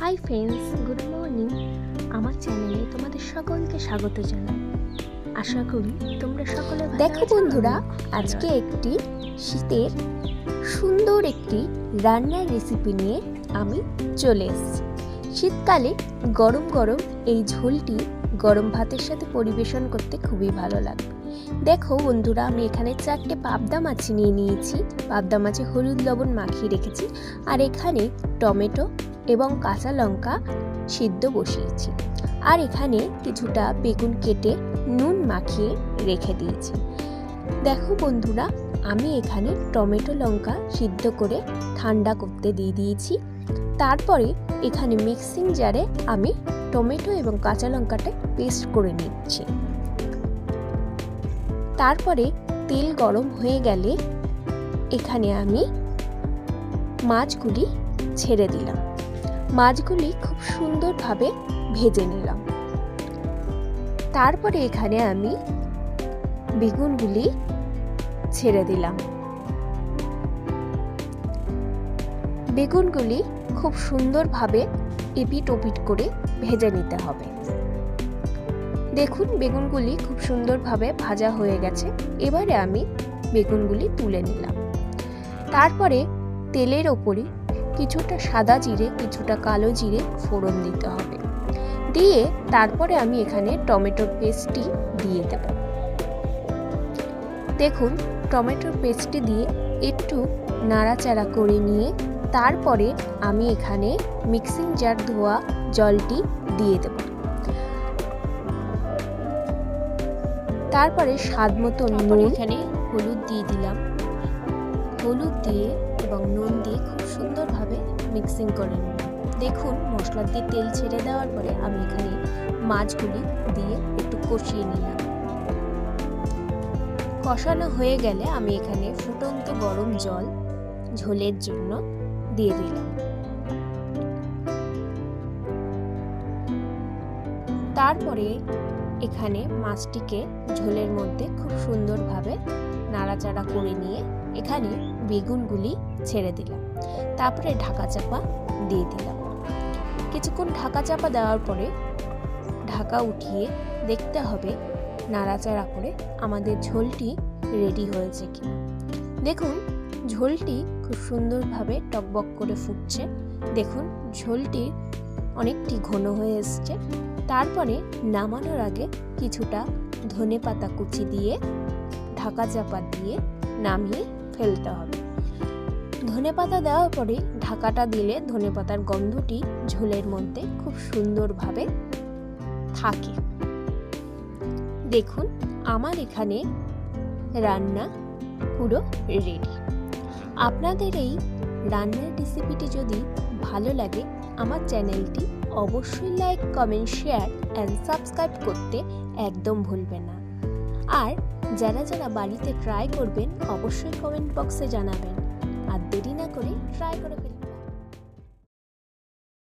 Hi friends good morning আমার চ্যানেলে তোমাদের সকলকে স্বাগত জানাই। আশা করি তোমরা সকলে দেখো বন্ধুরা আজকে একটি শীতের সুন্দর একটি রান্নার রেসিপি নিয়ে আমি চলে এসেছি। শীতকালে গরম গরম এই ঝোলটি গরম ভাতের সাথে পরিবেশন করতে খুবই ভালো লাগবে দেখো বন্ধুরা আমি এখানে চারটে পাবদা মাছ নিয়ে নিয়েছি। পাবদা মাছে হলুদ লবণ মাখিয়ে রেখেছি। আর এখানে টমেটো এবং কাঁচা লঙ্কা সিদ্ধ বসিয়েছি। আর এখানে কিছুটা বেগুন কেটে নুন মাখিয়ে রেখে দিয়েছি। দেখো বন্ধুরা, আমি এখানে টমেটো লঙ্কা সিদ্ধ করে ঠান্ডা করতে দিয়ে দিয়েছি। তারপরে এখানে মিক্সিং জারে আমি টমেটো এবং কাঁচা লঙ্কাটা পেস্ট করে নিচ্ছি। তারপরে তেল গরম হয়ে গেলে এখানে আমি মাছগুলি ছেড়ে দিলাম। মাছগুলি খুব সুন্দরভাবে ভেজে নিলাম। তারপরে এখানে আমি বেগুনগুলি ছেড়ে দিলাম। বেগুনগুলি খুব সুন্দরভাবে এপিট ওপিট করে ভেজে নিতে হবে। দেখুন, বেগুনগুলি খুব সুন্দরভাবে ভাজা হয়ে গেছে। এবারে আমি বেগুনগুলি তুলে নিলাম। তারপরে তেলের ওপরে কিছুটা সাদা জিরে কিছুটা কালো জিরে ফোড়ন দিতে হবে। দিয়ে তারপরে আমি এখানে টমেটোর পেস্টটি দিয়ে দেব। দেখুন টমেটোর পেস্টটি দিয়ে একটু নাড়াচাড়া করে নিয়ে তারপরে আমি এখানে মিক্সিং জার ধোয়া জলটি দিয়ে দেব। তারপরে স্বাদ মতো নুন এখানে হলুদ দিয়ে দিলাম। হলুদ দিয়ে এবং নুন দিয়ে খুব সুন্দরভাবে মিক্সিং করে নিলাম দেখুন, মশলা দিয়ে তেল ছেড়ে দেওয়ার পরে আমি এখানে মাছগুলি দিয়ে একটু কষিয়ে নিলাম। কষানো হয়ে গেলে আমি এখানে ফুটন্ত গরম জল ঝোলের জন্য দিয়ে দিলাম। তারপরে এখানে মাছটিকে ঝোলের মধ্যে খুব সুন্দরভাবে নাড়াচাড়া করে নিয়ে এখানে বেগুনগুলি ছেড়ে দিলাম। তারপরে ঢাকা চাপা দিয়ে দিলাম। কিছুক্ষণ ঢাকা চাপা দেওয়ার পরে ঢাকা উঠিয়ে দেখতে হবে নাড়াচাড়া করে আমাদের ঝোলটি রেডি হয়েছে কি। দেখুন, ঝোলটি খুব সুন্দরভাবে টকবক করে ফুটছে। দেখুন, ঝোলটি অনেকটি ঘন হয়ে এসছে। তারপরে নামানোর আগে কিছুটা ধনে পাতা কুচি দিয়ে ঢাকা চাপা দিয়ে নামিয়ে ফেলতে হবে। ধনে পাতা দেওয়ার পরে ঢাকাটা দিলে ধনে পাতার গন্ধটি ঝোলের মধ্যে খুব সুন্দরভাবে থাকে। দেখুন, আমার এখানে রান্না পুরো রেডি আপনাদের এই রান্নার রেসিপিটি যদি ভালো লাগে, আমার চ্যানেলটি অবশ্যই like comment share and subscribe করতে একদম ভুলবেন না। আর যারা যারা বাড়িতে ট্রাই করবেন, অবশ্যই কমেন্ট বক্সে জানাবেন। আর দেরি না করে ট্রাই করে ফেলবেন